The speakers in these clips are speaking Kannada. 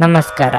ನಮಸ್ಕಾರ.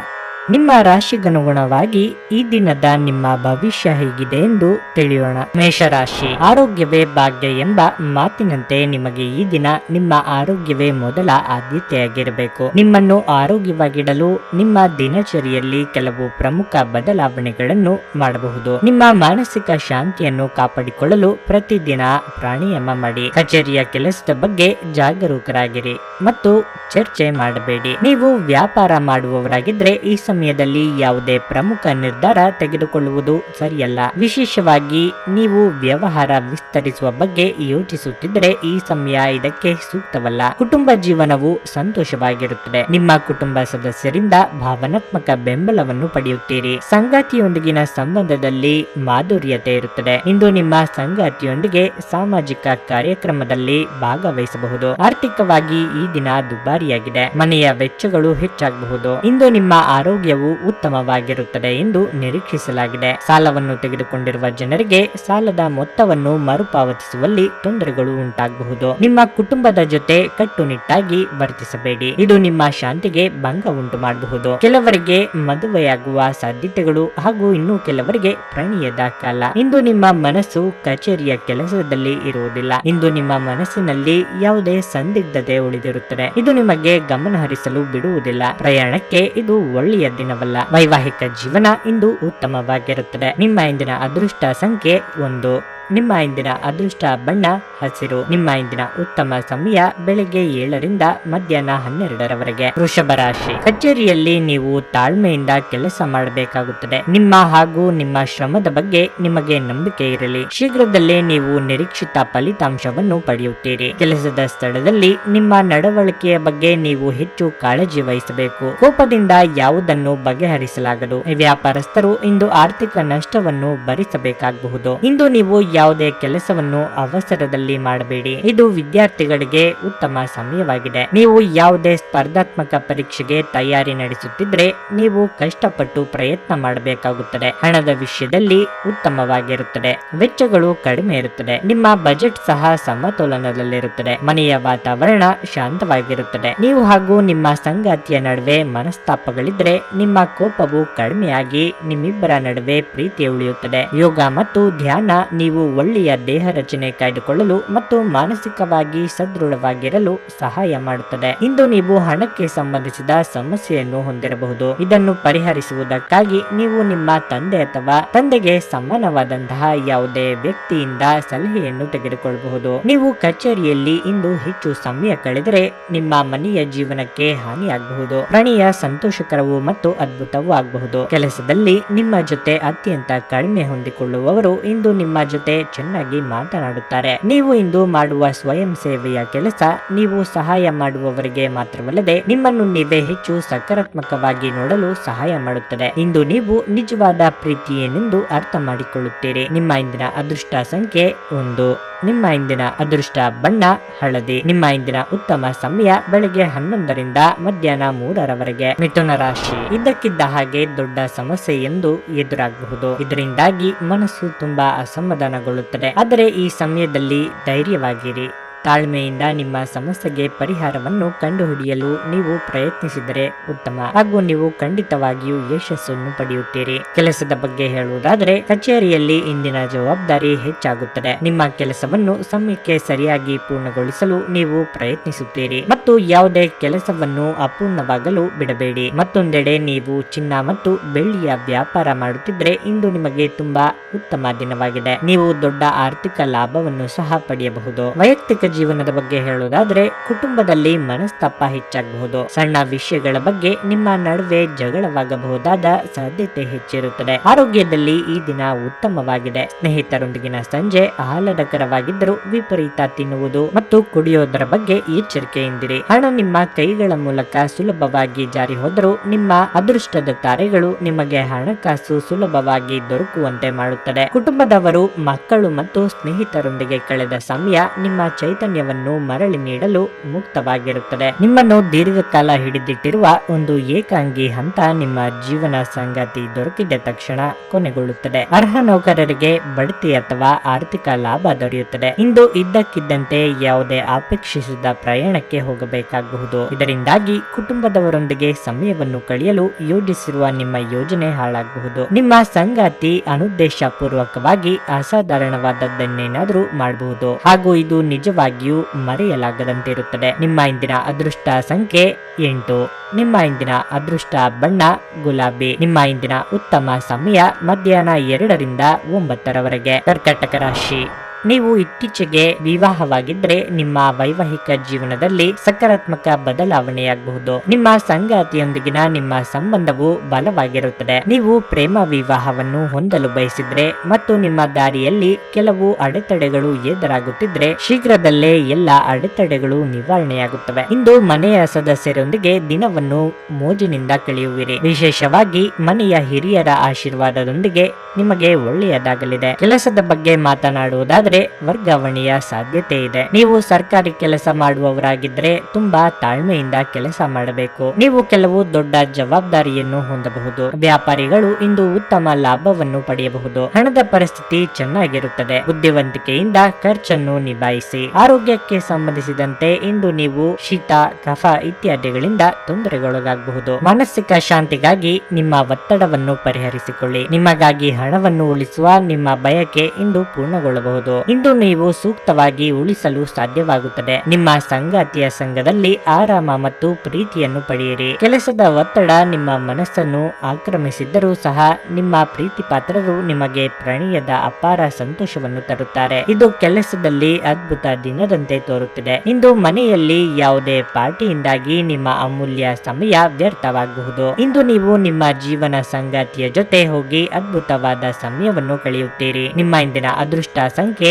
ನಿಮ್ಮ ರಾಶಿಗನುಗುಣವಾಗಿ ಈ ದಿನದ ನಿಮ್ಮ ಭವಿಷ್ಯ ಹೇಗಿದೆ ಎಂದು ತಿಳಿಯೋಣ. ಮೇಷರಾಶಿ, ಆರೋಗ್ಯವೇ ಭಾಗ್ಯ ಎಂಬ ಮಾತಿನಂತೆ ನಿಮಗೆ ಈ ದಿನ ನಿಮ್ಮ ಆರೋಗ್ಯವೇ ಮೊದಲ ಆದ್ಯತೆಯಾಗಿರಬೇಕು. ನಿಮ್ಮನ್ನು ಆರೋಗ್ಯವಾಗಿಡಲು ನಿಮ್ಮ ದಿನಚರಿಯಲ್ಲಿ ಕೆಲವು ಪ್ರಮುಖ ಬದಲಾವಣೆಗಳನ್ನು ಮಾಡಬಹುದು. ನಿಮ್ಮ ಮಾನಸಿಕ ಶಾಂತಿಯನ್ನು ಕಾಪಾಡಿಕೊಳ್ಳಲು ಪ್ರತಿದಿನ ಪ್ರಾಣಾಯಾಮ ಮಾಡಿ. ಕಚೇರಿಯ ಕೆಲಸದ ಬಗ್ಗೆ ಜಾಗರೂಕರಾಗಿರಿ ಮತ್ತು ಚರ್ಚೆ ಮಾಡಬೇಡಿ. ನೀವು ವ್ಯಾಪಾರ ಮಾಡುವವರಾಗಿದ್ರೆ ಈ ಸಮಯದಲ್ಲಿ ಯಾವುದೇ ಪ್ರಮುಖ ನಿರ್ಧಾರ ತೆಗೆದುಕೊಳ್ಳುವುದು ಸರಿಯಲ್ಲ. ವಿಶೇಷವಾಗಿ ನೀವು ವ್ಯವಹಾರ ವಿಸ್ತರಿಸುವ ಬಗ್ಗೆ ಯೋಚಿಸುತ್ತಿದ್ದರೆ ಈ ಸಮಯ ಇದಕ್ಕೆ ಸೂಕ್ತವಲ್ಲ. ಕುಟುಂಬ ಜೀವನವು ಸಂತೋಷವಾಗಿರುತ್ತದೆ. ನಿಮ್ಮ ಕುಟುಂಬ ಸದಸ್ಯರಿಂದ ಭಾವನಾತ್ಮಕ ಬೆಂಬಲವನ್ನು ಪಡೆಯುತ್ತೀರಿ. ಸಂಗಾತಿಯೊಂದಿಗಿನ ಸಂಬಂಧದಲ್ಲಿ ಮಾಧುರ್ಯತೆ ಇರುತ್ತದೆ. ಇಂದು ನಿಮ್ಮ ಸಂಗಾತಿಯೊಂದಿಗೆ ಸಾಮಾಜಿಕ ಕಾರ್ಯಕ್ರಮದಲ್ಲಿ ಭಾಗವಹಿಸಬಹುದು. ಆರ್ಥಿಕವಾಗಿ ಈ ದಿನ ದುಬಾರಿಯಾಗಿದೆ. ಮನೆಯ ವೆಚ್ಚಗಳು ಹೆಚ್ಚಾಗಬಹುದು. ಇಂದು ನಿಮ್ಮ ಆರೋಗ್ಯವು ಉತ್ತಮವಾಗಿರುತ್ತದೆ ಎಂದು ನಿರೀಕ್ಷಿಸಲಾಗಿದೆ. ಸಾಲವನ್ನು ತೆಗೆದುಕೊಂಡಿರುವ ಜನರಿಗೆ ಸಾಲದ ಮೊತ್ತವನ್ನು ಮರುಪಾವತಿಸುವಲ್ಲಿ ತೊಂದರೆಗಳು ಉಂಟಾಗಬಹುದು. ನಿಮ್ಮ ಕುಟುಂಬದ ಜೊತೆ ಕಟ್ಟುನಿಟ್ಟಾಗಿ ವರ್ತಿಸಬೇಡಿ. ಇದು ನಿಮ್ಮ ಶಾಂತಿಗೆ ಭಂಗ ಉಂಟು ಮಾಡಬಹುದು ಕೆಲವರಿಗೆ ಮದುವೆಯಾಗುವ ಸಾಧ್ಯತೆಗಳು ಹಾಗೂ ಇನ್ನು ಕೆಲವರಿಗೆ ಪ್ರಣಯದ ಕಾಲ ಇಂದು ನಿಮ್ಮ ಮನಸ್ಸು ಕಚೇರಿಯ ಕೆಲಸದಲ್ಲಿ ಇರುವುದಿಲ್ಲ. ಇಂದು ನಿಮ್ಮ ಮನಸ್ಸಿನಲ್ಲಿ ಯಾವುದೇ ಸಂದಿಗ್ಧತೆ ಉಳಿದಿರುತ್ತದೆ. ಇದು ನಿಮಗೆ ಗಮನ ಹರಿಸಲು ಬಿಡುವುದಿಲ್ಲ. ಪ್ರಯಾಣಕ್ಕೆ ಇದು ಒಳ್ಳೆಯ ದಿನವಲ್ಲ. ವೈವಾಹಿಕ ಜೀವನ ಇಂದು ಉತ್ತಮವಾಗಿರುತ್ತದೆ. ನಿಮ್ಮ ಇಂದಿನ ಅದೃಷ್ಟ ಸಂಖ್ಯೆ ಒಂದು. ನಿಮ್ಮ ಇಂದಿನ ಅದೃಷ್ಟ ಬಣ್ಣ, ಹಸಿರು. ನಿಮ್ಮ ಇಂದಿನ ಉತ್ತಮ ಸಮಯ ಬೆಳಿಗ್ಗೆ ಏಳರಿಂದ ಮಧ್ಯಾಹ್ನ ಹನ್ನೆರಡರವರೆಗೆ. ವೃಷಭ ರಾಶಿ. ಕಚೇರಿಯಲ್ಲಿ ನೀವು ತಾಳ್ಮೆಯಿಂದ ಕೆಲಸ ಮಾಡಬೇಕಾಗುತ್ತದೆ. ನಿಮ್ಮ ಹಾಗೂ ನಿಮ್ಮ ಶ್ರಮದ ಬಗ್ಗೆ ನಿಮಗೆ ನಂಬಿಕೆ ಇರಲಿ. ಶೀಘ್ರದಲ್ಲೇ ನೀವು ನಿರೀಕ್ಷಿತ ಫಲಿತಾಂಶವನ್ನು ಪಡೆಯುತ್ತೀರಿ. ಕೆಲಸದ ಸ್ಥಳದಲ್ಲಿ ನಿಮ್ಮ ನಡವಳಿಕೆಯ ಬಗ್ಗೆ ನೀವು ಹೆಚ್ಚು ಕಾಳಜಿ ವಹಿಸಬೇಕು. ಕೋಪದಿಂದ ಯಾವುದನ್ನು ಬಗೆಹರಿಸಲಾಗದು. ವ್ಯಾಪಾರಸ್ಥರು ಇಂದು ಆರ್ಥಿಕ ನಷ್ಟವನ್ನು ಭರಿಸಬೇಕಾಗಬಹುದು. ಇಂದು ನೀವು ಯಾವುದೇ ಕೆಲಸವನ್ನು ಅವಸರದಲ್ಲಿ ಮಾಡಬೇಡಿ. ಇದು ವಿದ್ಯಾರ್ಥಿಗಳಿಗೆ ಉತ್ತಮ ಸಮಯವಾಗಿದೆ. ನೀವು ಯಾವುದೇ ಸ್ಪರ್ಧಾತ್ಮಕ ಪರೀಕ್ಷೆಗೆ ತಯಾರಿ ನಡೆಸುತ್ತಿದ್ರೆ ನೀವು ಕಷ್ಟಪಟ್ಟು ಪ್ರಯತ್ನ ಮಾಡಬೇಕಾಗುತ್ತದೆ. ಹಣದ ವಿಷಯದಲ್ಲಿ ಉತ್ತಮವಾಗಿರುತ್ತದೆ. ವೆಚ್ಚಗಳು ಕಡಿಮೆ ಇರುತ್ತದೆ. ನಿಮ್ಮ ಬಜೆಟ್ ಸಹ ಸಮತೋಲನದಲ್ಲಿರುತ್ತದೆ. ಮನೆಯ ವಾತಾವರಣ ಶಾಂತವಾಗಿರುತ್ತದೆ. ನೀವು ಹಾಗೂ ನಿಮ್ಮ ಸಂಗಾತಿಯ ನಡುವೆ ಮನಸ್ತಾಪಗಳಿದ್ರೆ ನಿಮ್ಮ ಕೋಪವು ಕಡಿಮೆಯಾಗಿ ನಿಮ್ಮಿಬ್ಬರ ನಡುವೆ ಪ್ರೀತಿ ಉಳಿಯುತ್ತದೆ. ಯೋಗ ಮತ್ತು ಧ್ಯಾನ ನೀವು ಒಳ್ಳೆಯ ದೇಹ ರಚನೆ ಕಾಯ್ದುಕೊಳ್ಳಲು ಮತ್ತು ಮಾನಸಿಕವಾಗಿ ಸದೃಢವಾಗಿರಲು ಸಹಾಯ ಮಾಡುತ್ತದೆ. ಇಂದು ನೀವು ಹಣಕ್ಕೆ ಸಂಬಂಧಿಸಿದ ಸಮಸ್ಯೆಯನ್ನು ಹೊಂದಿರಬಹುದು. ಇದನ್ನು ಪರಿಹರಿಸುವುದಕ್ಕಾಗಿ ನೀವು ನಿಮ್ಮ ತಂದೆ ಅಥವಾ ತಂದೆಗೆ ಸಮಾನವಾದಂತಹ ಯಾವುದೇ ವ್ಯಕ್ತಿಯಿಂದ ಸಲಹೆಯನ್ನು ತೆಗೆದುಕೊಳ್ಳಬಹುದು. ನೀವು ಕಚೇರಿಯಲ್ಲಿ ಇಂದು ಹೆಚ್ಚು ಸಮಯ ಕಳೆದರೆ ನಿಮ್ಮ ಮನೆಯ ಜೀವನಕ್ಕೆ ಹಾನಿಯಾಗಬಹುದು. ಪ್ರಣಿಯ ಸಂತೋಷಕರವೂ ಮತ್ತು ಅದ್ಭುತವೂ ಆಗಬಹುದು. ಕೆಲಸದಲ್ಲಿ ನಿಮ್ಮ ಜೊತೆ ಅತ್ಯಂತ ಕಡಿಮೆ ಹೊಂದಿಕೊಳ್ಳುವವರು ಇಂದು ನಿಮ್ಮ ಜೊತೆ ಚೆನ್ನಾಗಿ ಮಾತನಾಡುತ್ತಾರೆ. ನೀವು ಇಂದು ಮಾಡುವ ಸ್ವಯಂ ಸೇವೆಯ ಕೆಲಸ, ನೀವು ಸಹಾಯ ಮಾಡುವವರಿಗೆ ಮಾತ್ರವಲ್ಲದೆ ನಿಮ್ಮನ್ನು ನೀವೇ ಹೆಚ್ಚು ಸಕಾರಾತ್ಮಕವಾಗಿ ನೋಡಲು ಸಹಾಯ ಮಾಡುತ್ತದೆ. ಇಂದು ನೀವು ನಿಜವಾದ ಪ್ರೀತಿ ಏನೆಂದು ಅರ್ಥ ಮಾಡಿಕೊಳ್ಳುತ್ತೀರಿ. ನಿಮ್ಮ ಇಂದಿನ ಅದೃಷ್ಟ ಸಂಖ್ಯೆ ಒಂದು. ನಿಮ್ಮ ಇಂದಿನ ಅದೃಷ್ಟ ಬಣ್ಣ, ಹಳದಿ. ನಿಮ್ಮ ಇಂದಿನ ಉತ್ತಮ ಸಮಯ ಬೆಳಗ್ಗೆ ಹನ್ನೊಂದರಿಂದ ಮಧ್ಯಾಹ್ನ ಮೂರರವರೆಗೆ. ಮಿಥುನ ರಾಶಿ. ಇದ್ದಕ್ಕಿದ್ದ ಹಾಗೆ ದೊಡ್ಡ ಸಮಸ್ಯೆ ಎಂದು ಎದುರಾಗಬಹುದು. ಇದರಿಂದಾಗಿ ಮನಸ್ಸು ತುಂಬಾ ಅಸಮಾಧಾನಗೊಳ್ಳುತ್ತದೆ. ಆದರೆ ಈ ಸಮಯದಲ್ಲಿ ಧೈರ್ಯವಾಗಿರಿ. ತಾಳ್ಮೆಯಿಂದ ನಿಮ್ಮ ಸಮಸ್ಯೆಗೆ ಪರಿಹಾರವನ್ನು ಕಂಡುಹಿಡಿಯಲು ನೀವು ಪ್ರಯತ್ನಿಸಿದರೆ ಉತ್ತಮ. ಹಾಗೂ ನೀವು ಖಂಡಿತವಾಗಿಯೂ ಯಶಸ್ಸನ್ನು ಪಡೆಯುತ್ತೀರಿ. ಕೆಲಸದ ಬಗ್ಗೆ ಹೇಳುವುದಾದರೆ, ಕಚೇರಿಯಲ್ಲಿ ಇಂದಿನ ಜವಾಬ್ದಾರಿ ಹೆಚ್ಚಾಗುತ್ತದೆ. ನಿಮ್ಮ ಕೆಲಸವನ್ನು ಸಮಯಕ್ಕೆ ಸರಿಯಾಗಿ ಪೂರ್ಣಗೊಳಿಸಲು ನೀವು ಪ್ರಯತ್ನಿಸುತ್ತೀರಿ. ಮತ್ತು ಯಾವುದೇ ಕೆಲಸವನ್ನು ಅಪೂರ್ಣವಾಗಲು ಬಿಡಬೇಡಿ. ಮತ್ತೊಂದೆಡೆ ನೀವು ಚಿನ್ನ ಮತ್ತು ಬೆಳ್ಳಿಯ ವ್ಯಾಪಾರ ಮಾಡುತ್ತಿದ್ದರೆ, ಇಂದು ನಿಮಗೆ ತುಂಬಾ ಉತ್ತಮ ದಿನವಾಗಿದೆ. ನೀವು ದೊಡ್ಡ ಆರ್ಥಿಕ ಲಾಭವನ್ನು ಸಹ ಪಡೆಯಬಹುದು. ವೈಯಕ್ತಿಕ ಜೀವನದ ಬಗ್ಗೆ ಹೇಳುವುದಾದ್ರೆ, ಕುಟುಂಬದಲ್ಲಿ ಮನಸ್ತಾಪ ಹೆಚ್ಚಾಗಬಹುದು. ಸಣ್ಣ ವಿಷಯಗಳ ಬಗ್ಗೆ ನಿಮ್ಮ ನಡುವೆ ಜಗಳವಾಗಬಹುದಾದ ಸಾಧ್ಯತೆ ಹೆಚ್ಚಿರುತ್ತದೆ. ಆರೋಗ್ಯದಲ್ಲಿ ಈ ದಿನ ಉತ್ತಮವಾಗಿದೆ. ಸ್ನೇಹಿತರೊಂದಿಗಿನ ಸಂಜೆ ಆಹ್ಲಾದಕರವಾಗಿದ್ದರೂ ವಿಪರೀತ ತಿನ್ನುವುದು ಮತ್ತು ಕುಡಿಯೋದರ ಬಗ್ಗೆ ಎಚ್ಚರಿಕೆಯಿಂದಿರಿ. ಹಣ ನಿಮ್ಮ ಕೈಗಳ ಮೂಲಕ ಸುಲಭವಾಗಿ ಜಾರಿ ಹೋದರೂ ನಿಮ್ಮ ಅದೃಷ್ಟದ ತಾರೆಗಳು ನಿಮಗೆ ಹಣಕಾಸು ಸುಲಭವಾಗಿ ದೊರಕುವಂತೆ ಮಾಡುತ್ತದೆ. ಕುಟುಂಬದವರು ಮಕ್ಕಳು ಮತ್ತು ಸ್ನೇಹಿತರೊಂದಿಗೆ ಕಳೆದ ಸಮಯ ನಿಮ್ಮ ಚೈತನ್ಯ ಚೈತನ್ಯವನ್ನು ಮರಳಿ ನೀಡಲು ಮುಕ್ತವಾಗಿರುತ್ತದೆ. ನಿಮ್ಮನ್ನು ದೀರ್ಘಕಾಲ ಹಿಡಿದಿಟ್ಟಿರುವ ಒಂದು ಏಕಾಂಗಿ ಹಂತ ನಿಮ್ಮ ಜೀವನ ಸಂಗಾತಿ ದೊರಕಿದ ತಕ್ಷಣ ಕೊನೆಗೊಳ್ಳುತ್ತದೆ. ಅರ್ಹ ನೌಕರರಿಗೆ ಬಡ್ತಿ ಅಥವಾ ಆರ್ಥಿಕ ಲಾಭ ದೊರೆಯುತ್ತದೆ. ಇಂದು ಇದ್ದಕ್ಕಿದ್ದಂತೆ ಯಾವುದೇ ಅಪೇಕ್ಷಿಸಿದ ಪ್ರಯಾಣಕ್ಕೆ ಹೋಗಬೇಕಾಗಬಹುದು. ಇದರಿಂದಾಗಿ ಕುಟುಂಬದವರೊಂದಿಗೆ ಸಮಯವನ್ನು ಕಳೆಯಲು ಯೋಜಿಸಿರುವ ನಿಮ್ಮ ಯೋಜನೆ ಹಾಳಾಗಬಹುದು. ನಿಮ್ಮ ಸಂಗಾತಿ ಅನುದ್ದೇಶ ಪೂರ್ವಕವಾಗಿ ಅಸಾಧಾರಣವಾದದ್ದನ್ನೇನಾದರೂ ಮಾಡಬಹುದು. ಹಾಗೂ ಇದು ನಿಜವಾಗಿಯೂ ಮರೆಯಲಾಗದಂತಿರುತ್ತದೆ. ನಿಮ್ಮ ಇಂದಿನ ಅದೃಷ್ಟ ಸಂಖ್ಯೆ ಎಂಟು. ನಿಮ್ಮ ಇಂದಿನ ಅದೃಷ್ಟ ಬಣ್ಣ ಗುಲಾಬಿ. ನಿಮ್ಮ ಇಂದಿನ ಉತ್ತಮ ಸಮಯ ಮಧ್ಯಾಹ್ನ ಎರಡರಿಂದ ಒಂಬತ್ತರವರೆಗೆ. ಕರ್ಕಟಕ ರಾಶಿ. ನೀವು ಇತ್ತೀಚೆಗೆ ವಿವಾಹವಾಗಿದ್ರೆ ನಿಮ್ಮ ವೈವಾಹಿಕ ಜೀವನದಲ್ಲಿ ಸಕಾರಾತ್ಮಕ ಬದಲಾವಣೆಯಾಗಬಹುದು. ನಿಮ್ಮ ಸಂಗಾತಿಯೊಂದಿಗಿನ ನಿಮ್ಮ ಸಂಬಂಧವು ಬಲವಾಗಿರುತ್ತದೆ. ನೀವು ಪ್ರೇಮ ವಿವಾಹವನ್ನು ಹೊಂದಲು ಬಯಸಿದ್ರೆ ಮತ್ತು ನಿಮ್ಮ ದಾರಿಯಲ್ಲಿ ಕೆಲವು ಅಡೆತಡೆಗಳು ಎದುರಾಗುತ್ತಿದ್ರೆ ಶೀಘ್ರದಲ್ಲೇ ಎಲ್ಲ ಅಡೆತಡೆಗಳು ನಿವಾರಣೆಯಾಗುತ್ತವೆ. ಇಂದು ಮನೆಯ ಸದಸ್ಯರೊಂದಿಗೆ ದಿನವನ್ನು ಮೋಜಿನಿಂದ ಕಳೆಯುವಿರಿ. ವಿಶೇಷವಾಗಿ ಮನೆಯ ಹಿರಿಯರ ಆಶೀರ್ವಾದದೊಂದಿಗೆ ನಿಮಗೆ ಒಳ್ಳೆಯದಾಗಲಿದೆ. ಕೆಲಸದ ಬಗ್ಗೆ ಮಾತನಾಡುವುದಾದರೆ ವರ್ಗಾವಣೆಯ ಸಾಧ್ಯತೆ ಇದೆ. ನೀವು ಸರ್ಕಾರಿ ಕೆಲಸ ಮಾಡುವವರಾಗಿದ್ರೆ ತುಂಬಾ ತಾಳ್ಮೆಯಿಂದ ಕೆಲಸ ಮಾಡಬೇಕು. ನೀವು ಕೆಲವು ದೊಡ್ಡ ಜವಾಬ್ದಾರಿಯನ್ನು ಹೊಂದಬಹುದು. ವ್ಯಾಪಾರಿಗಳು ಇಂದು ಉತ್ತಮ ಲಾಭವನ್ನು ಪಡೆಯಬಹುದು. ಹಣದ ಪರಿಸ್ಥಿತಿ ಚೆನ್ನಾಗಿರುತ್ತದೆ. ಬುದ್ಧಿವಂತಿಕೆಯಿಂದ ಖರ್ಚನ್ನು ನಿಭಾಯಿಸಿ. ಆರೋಗ್ಯಕ್ಕೆ ಸಂಬಂಧಿಸಿದಂತೆ ಇಂದು ನೀವು ಶೀತ, ಕಫ ಇತ್ಯಾದಿಗಳಿಂದ ತೊಂದರೆಗೊಳಗಾಗಬಹುದು. ಮಾನಸಿಕ ಶಾಂತಿಗಾಗಿ ನಿಮ್ಮ ಒತ್ತಡವನ್ನು ಪರಿಹರಿಸಿಕೊಳ್ಳಿ. ನಿಮಗಾಗಿ ಹಣವನ್ನು ಉಳಿಸುವ ನಿಮ್ಮ ಬಯಕೆ ಇಂದು ಪೂರ್ಣಗೊಳ್ಳಬಹುದು. ಇಂದು ನೀವು ಸೂಕ್ತವಾಗಿ ಉಳಿಸಲು ಸಾಧ್ಯವಾಗುತ್ತದೆ. ನಿಮ್ಮ ಸಂಗಾತಿಯ ಸಂಘದಲ್ಲಿ ಆರಾಮ ಮತ್ತು ಪ್ರೀತಿಯನ್ನು ಪಡೆಯಿರಿ. ಕೆಲಸದ ಒತ್ತಡ ನಿಮ್ಮ ಮನಸ್ಸನ್ನು ಆಕ್ರಮಿಸಿದ್ದರೂ ಸಹ ನಿಮ್ಮ ಪ್ರೀತಿ ಪಾತ್ರರು ನಿಮಗೆ ಪ್ರಣಯದ ಅಪಾರ ಸಂತೋಷವನ್ನು ತರುತ್ತಾರೆ. ಇದು ಕೆಲಸದಲ್ಲಿ ಅದ್ಭುತ ದಿನದಂತೆ ತೋರುತ್ತಿದೆ. ಇಂದು ಮನೆಯಲ್ಲಿ ಯಾವುದೇ ಪಾರ್ಟಿಯಿಂದಾಗಿ ನಿಮ್ಮ ಅಮೂಲ್ಯ ಸಮಯ ವ್ಯರ್ಥವಾಗಬಹುದು. ಇಂದು ನೀವು ನಿಮ್ಮ ಜೀವನ ಸಂಗಾತಿಯ ಜೊತೆ ಹೋಗಿ ಅದ್ಭುತವಾದ ಸಮಯವನ್ನು ಕಳೆಯುತ್ತೀರಿ. ನಿಮ್ಮ ಇಂದಿನ ಅದೃಷ್ಟ ಸಂಖ್ಯೆ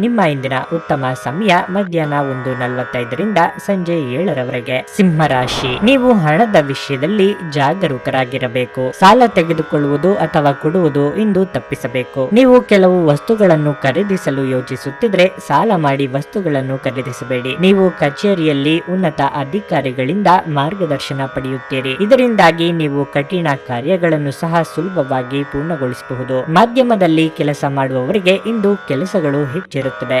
ನಿಮ್ಮ ಇಂದಿನ ಉತ್ತಮ ಸಮಯ ಮಧ್ಯಾಹ್ನ ಒಂದು ನಲವತ್ತೈದರಿಂದ ಸಂಜೆ ಏಳರವರೆಗೆ. ಸಿಂಹ ರಾಶಿ. ನೀವು ಹಣದ ವಿಷಯದಲ್ಲಿ ಜಾಗರೂಕರಾಗಿರಬೇಕು. ಸಾಲ ತೆಗೆದುಕೊಳ್ಳುವುದು ಅಥವಾ ಕೊಡುವುದು ಇಂದು ತಪ್ಪಿಸಬೇಕು. ನೀವು ಕೆಲವು ವಸ್ತುಗಳನ್ನು ಖರೀದಿಸಲು ಯೋಚಿಸುತ್ತಿದ್ರೆ ಸಾಲ ಮಾಡಿ ವಸ್ತುಗಳನ್ನು ಖರೀದಿಸಬೇಡಿ. ನೀವು ಕಚೇರಿಯಲ್ಲಿ ಉನ್ನತ ಅಧಿಕಾರಿಗಳಿಂದ ಮಾರ್ಗದರ್ಶನ ಪಡೆಯುತ್ತೀರಿ. ಇದರಿಂದಾಗಿ ನೀವು ಕಠಿಣ ಕಾರ್ಯಗಳನ್ನು ಸಹ ಸುಲಭವಾಗಿ ಪೂರ್ಣಗೊಳಿಸಬಹುದು. ಮಾಧ್ಯಮದಲ್ಲಿ ಕೆಲಸ ಮಾಡುವವರಿಗೆ ಇಂದು ಕೆಲಸಗಳು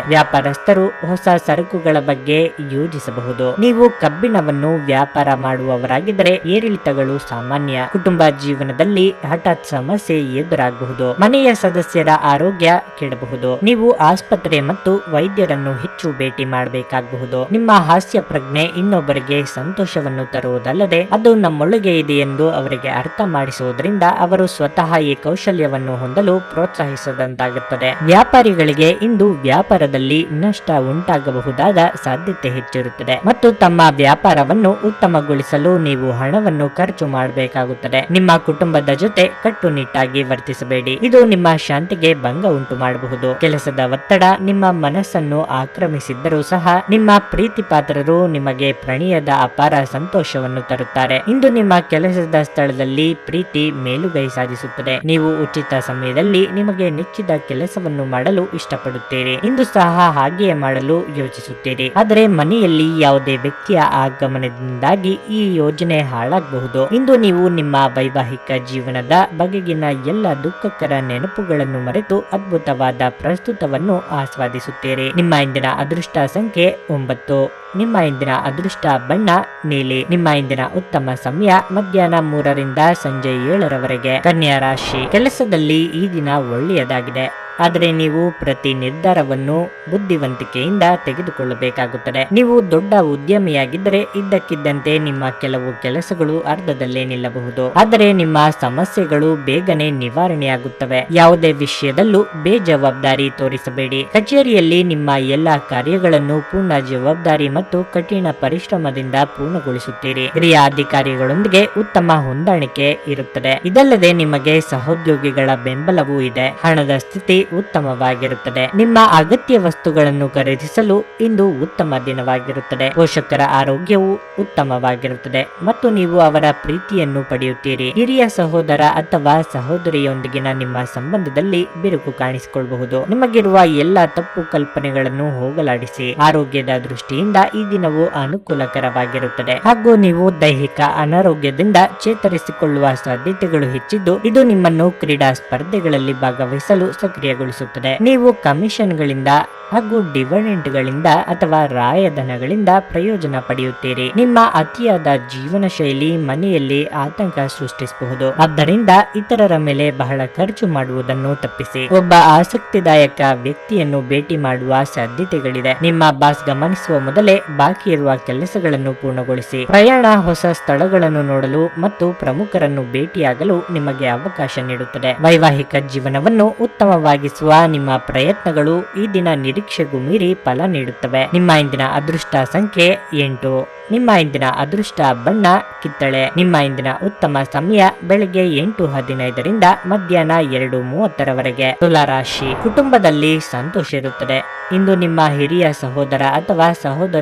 ವ್ಯಾಪಾರಸ್ಥರು ಹೊಸ ಸರಕುಗಳ ಬಗ್ಗೆ ಯೋಜಿಸಬಹುದು. ನೀವು ಕಬ್ಬಿಣವನ್ನು ವ್ಯಾಪಾರ ಮಾಡುವವರಾಗಿದ್ದರೆ ಏರಿಳಿತಗಳು ಸಾಮಾನ್ಯ. ಕುಟುಂಬ ಜೀವನದಲ್ಲಿ ಹಠಾತ್ ಸಮಸ್ಯೆ ಎದುರಾಗಬಹುದು. ಮನೆಯ ಸದಸ್ಯರ ಆರೋಗ್ಯ ಕೆಡಬಹುದು. ನೀವು ಆಸ್ಪತ್ರೆ ಮತ್ತು ವೈದ್ಯರನ್ನು ಹೆಚ್ಚು ಭೇಟಿ ಮಾಡಬೇಕಾಗಬಹುದು. ನಿಮ್ಮ ಹಾಸ್ಯ ಪ್ರಜ್ಞೆ ಇನ್ನೊಬ್ಬರಿಗೆ ಸಂತೋಷವನ್ನು ತರುವುದಲ್ಲದೆ ಅದು ನಮ್ಮೊಳಗೆ ಇದೆ ಎಂದು ಅವರಿಗೆ ಅರ್ಥ ಮಾಡಿಸುವುದರಿಂದ ಅವರು ಸ್ವತಃ ಈ ಕೌಶಲ್ಯವನ್ನು ಹೊಂದಲು ಪ್ರೋತ್ಸಾಹಿಸದಂತಾಗುತ್ತದೆ. ವ್ಯಾಪಾರಿಗಳಿಗೆ ಇಂದು ವ್ಯಾಪಾರದಲ್ಲಿ ನಷ್ಟ ಉಂಟಾಗಬಹುದಾದ ಸಾಧ್ಯತೆ ಹೆಚ್ಚಿರುತ್ತದೆ ಮತ್ತು ತಮ್ಮ ವ್ಯಾಪಾರವನ್ನು ಉತ್ತಮಗೊಳಿಸಲು ನೀವು ಹಣವನ್ನು ಖರ್ಚು ಮಾಡಬೇಕಾಗುತ್ತದೆ. ನಿಮ್ಮ ಕುಟುಂಬದ ಜೊತೆ ಕಟ್ಟುನಿಟ್ಟಾಗಿ ವರ್ತಿಸಬೇಡಿ. ಇದು ನಿಮ್ಮ ಶಾಂತಿಗೆ ಭಂಗ ಉಂಟು ಮಾಡಬಹುದು ಕೆಲಸದ ಒತ್ತಡ ನಿಮ್ಮ ಮನಸ್ಸನ್ನು ಆಕ್ರಮಿಸಿದ್ದರೂ ಸಹ ನಿಮ್ಮ ಪ್ರೀತಿ ಪಾತ್ರರು ನಿಮಗೆ ಪ್ರಣಯದ ಅಪಾರ ಸಂತೋಷವನ್ನು ತರುತ್ತಾರೆ. ಇಂದು ನಿಮ್ಮ ಕೆಲಸದ ಸ್ಥಳದಲ್ಲಿ ಪ್ರೀತಿ ಮೇಲುಗೈ ಸಾಧಿಸುತ್ತದೆ. ನೀವು ಉಚಿತ ಸಮಯದಲ್ಲಿ ನಿಮಗೆ ನೆಚ್ಚಿದ ಕೆಲಸವನ್ನು ಮಾಡಲು ಇಷ್ಟಪಡುತ್ತೀರಿ. ಇಂದು ಸಹ ಹಾಗೆಯೇ ಮಾಡಲು ಯೋಚಿಸುತ್ತೇನೆ ಆದರೆ ಮನೆಯಲ್ಲಿ ಯಾವುದೇ ವ್ಯಕ್ತಿಯ ಆಗಮನದಿಂದಾಗಿ ಈ ಯೋಜನೆ ಹಾಳಾಗಬಹುದು. ಇಂದು ನೀವು ನಿಮ್ಮ ವೈವಾಹಿಕ ಜೀವನದ ಬಗೆಗಿನ ಎಲ್ಲ ದುಃಖಕರ ನೆನಪುಗಳನ್ನು ಮರೆತು ಅದ್ಭುತವಾದ ಪ್ರಸ್ತುತವನ್ನು ಆಸ್ವಾದಿಸುತ್ತೀರಿ. ನಿಮ್ಮ ಇಂದಿನ ಅದೃಷ್ಟ ಸಂಖ್ಯೆ ಒಂಬತ್ತು. ನಿಮ್ಮ ಇಂದಿನ ಅದೃಷ್ಟ ಬಣ್ಣ ನೀಲಿ ನಿಮ್ಮ ಇಂದಿನ ಉತ್ತಮ ಸಮಯ ಮಧ್ಯಾಹ್ನ ಮೂರರಿಂದ ಸಂಜೆ ಏಳರವರೆಗೆ ಕನ್ಯಾ ರಾಶಿ. ಕೆಲಸದಲ್ಲಿ ಈ ದಿನ ಒಳ್ಳೆಯದಾಗಿದೆ. ಆದರೆ ನೀವು ಪ್ರತಿ ನಿರ್ಧಾರವನ್ನು ಬುದ್ಧಿವಂತಿಕೆಯಿಂದ ತೆಗೆದುಕೊಳ್ಳಬೇಕಾಗುತ್ತದೆ. ನೀವು ದೊಡ್ಡ ಉದ್ಯಮಿಯಾಗಿದ್ದರೆ ಇದ್ದಕ್ಕಿದ್ದಂತೆ ನಿಮ್ಮ ಕೆಲವು ಕೆಲಸಗಳು ಅರ್ಧದಲ್ಲೇ ನಿಲ್ಲಬಹುದು. ಆದರೆ ನಿಮ್ಮ ಸಮಸ್ಯೆಗಳು ಬೇಗನೆ ನಿವಾರಣೆಯಾಗುತ್ತವೆ. ಯಾವುದೇ ವಿಷಯದಲ್ಲೂ ಬೇಜವಾಬ್ದಾರಿ ತೋರಿಸಬೇಡಿ. ಕಚೇರಿಯಲ್ಲಿ ನಿಮ್ಮ ಎಲ್ಲಾ ಕಾರ್ಯಗಳನ್ನು ಪೂರ್ಣ ಜವಾಬ್ದಾರಿ ಮತ್ತು ಕಠಿಣ ಪರಿಶ್ರಮದಿಂದ ಪೂರ್ಣಗೊಳಿಸುತ್ತೀರಿ. ಹಿರಿಯ ಅಧಿಕಾರಿಗಳೊಂದಿಗೆ ಉತ್ತಮ ಹೊಂದಾಣಿಕೆ ಇರುತ್ತದೆ. ಇದಲ್ಲದೆ ನಿಮಗೆ ಸಹೋದ್ಯೋಗಿಗಳ ಬೆಂಬಲವೂ ಇದೆ. ಹಣದ ಸ್ಥಿತಿ ಉತ್ತಮವಾಗಿರುತ್ತದೆ. ನಿಮ್ಮ ಅಗತ್ಯ ವಸ್ತುಗಳನ್ನು ಖರೀದಿಸಲು ಇಂದು ಉತ್ತಮ ದಿನವಾಗಿರುತ್ತದೆ. ಪೋಷಕರ ಆರೋಗ್ಯವು ಉತ್ತಮವಾಗಿರುತ್ತದೆ ಮತ್ತು ನೀವು ಅವರ ಪ್ರೀತಿಯನ್ನು ಪಡೆಯುತ್ತೀರಿ. ಹಿರಿಯ ಸಹೋದರ ಅಥವಾ ಸಹೋದರಿಯೊಂದಿಗಿನ ನಿಮ್ಮ ಸಂಬಂಧದಲ್ಲಿ ಬಿರುಕು ಕಾಣಿಸಿಕೊಳ್ಳಬಹುದು. ನಿಮಗಿರುವ ಎಲ್ಲಾ ತಪ್ಪು ಕಲ್ಪನೆಗಳನ್ನು ಹೋಗಲಾಡಿಸಿ. ಆರೋಗ್ಯದ ದೃಷ್ಟಿಯಿಂದ ಈ ದಿನವು ಅನುಕೂಲಕರವಾಗಿರುತ್ತದೆ. ಹಾಗೂ ನೀವು ದೈಹಿಕ ಅನಾರೋಗ್ಯದಿಂದ ಚೇತರಿಸಿಕೊಳ್ಳುವ ಸಾಧ್ಯತೆಗಳು ಹೆಚ್ಚಿದ್ದು, ಇದು ನಿಮ್ಮನ್ನು ಕ್ರೀಡಾ ಸ್ಪರ್ಧೆಗಳಲ್ಲಿ ಭಾಗವಹಿಸಲು ಸಕ್ರಿಯಗೊಳಿಸುತ್ತದೆ. ನೀವು ಕಮಿಷನ್ ಗಳಿಂದ ಹಾಗೂ ಡಿವಿಡೆಂಟ್ಗಳಿಂದ ಅಥವಾ ರಾಯಧನಗಳಿಂದ ಪ್ರಯೋಜನ ಪಡೆಯುತ್ತೀರಿ. ನಿಮ್ಮ ಅತಿಯಾದ ಜೀವನ ಶೈಲಿ ಮನೆಯಲ್ಲಿ ಆತಂಕ ಸೃಷ್ಟಿಸಬಹುದು. ಆದ್ದರಿಂದ ಇತರರ ಮೇಲೆ ಬಹಳ ಖರ್ಚು ಮಾಡುವುದನ್ನು ತಪ್ಪಿಸಿ. ಒಬ್ಬ ಆಸಕ್ತಿದಾಯಕ ವ್ಯಕ್ತಿಯನ್ನು ಭೇಟಿ ಮಾಡುವ ಸಾಧ್ಯತೆಗಳಿದೆ. ನಿಮ್ಮ ಬಾಸ್ ಗಮನಿಸುವ ಮೊದಲೇ ಬಾಕಿ ಇರುವ ಕೆಲಸಗಳನ್ನು ಪೂರ್ಣಗೊಳಿಸಿ. ಪ್ರಯಾಣ ಹೊಸ ಸ್ಥಳಗಳನ್ನು ನೋಡಲು ಮತ್ತು ಪ್ರಮುಖರನ್ನು ಭೇಟಿಯಾಗಲು ನಿಮಗೆ ಅವಕಾಶ ನೀಡುತ್ತದೆ. ವೈವಾಹಿಕ ಜೀವನವನ್ನು ಉತ್ತಮವಾಗಿಸುವ ನಿಮ್ಮ ಪ್ರಯತ್ನಗಳು ಈ ದಿನ ನಿರೀಕ್ಷೆಗೂ ಮೀರಿ ಫಲ ನೀಡುತ್ತವೆ. ನಿಮ್ಮ ಇಂದಿನ ಅದೃಷ್ಟ ಸಂಖ್ಯೆ ಎಂಟು. ನಿಮ್ಮ ಇಂದಿನ ಅದೃಷ್ಟ ಬಣ್ಣ, ಕಿತ್ತಳೆ. ನಿಮ್ಮ ಇಂದಿನ ಉತ್ತಮ ಸಮಯ ಬೆಳಗ್ಗೆ ಎಂಟು ಹದಿನೈದರಿಂದ ಮಧ್ಯಾಹ್ನ ಎರಡು ಮೂವತ್ತರವರೆಗೆ. ತುಲಾರಾಶಿ ಕುಟುಂಬದಲ್ಲಿ ಸಂತೋಷ ಇರುತ್ತದೆ. ಇಂದು ನಿಮ್ಮ ಹಿರಿಯ ಸಹೋದರ ಅಥವಾ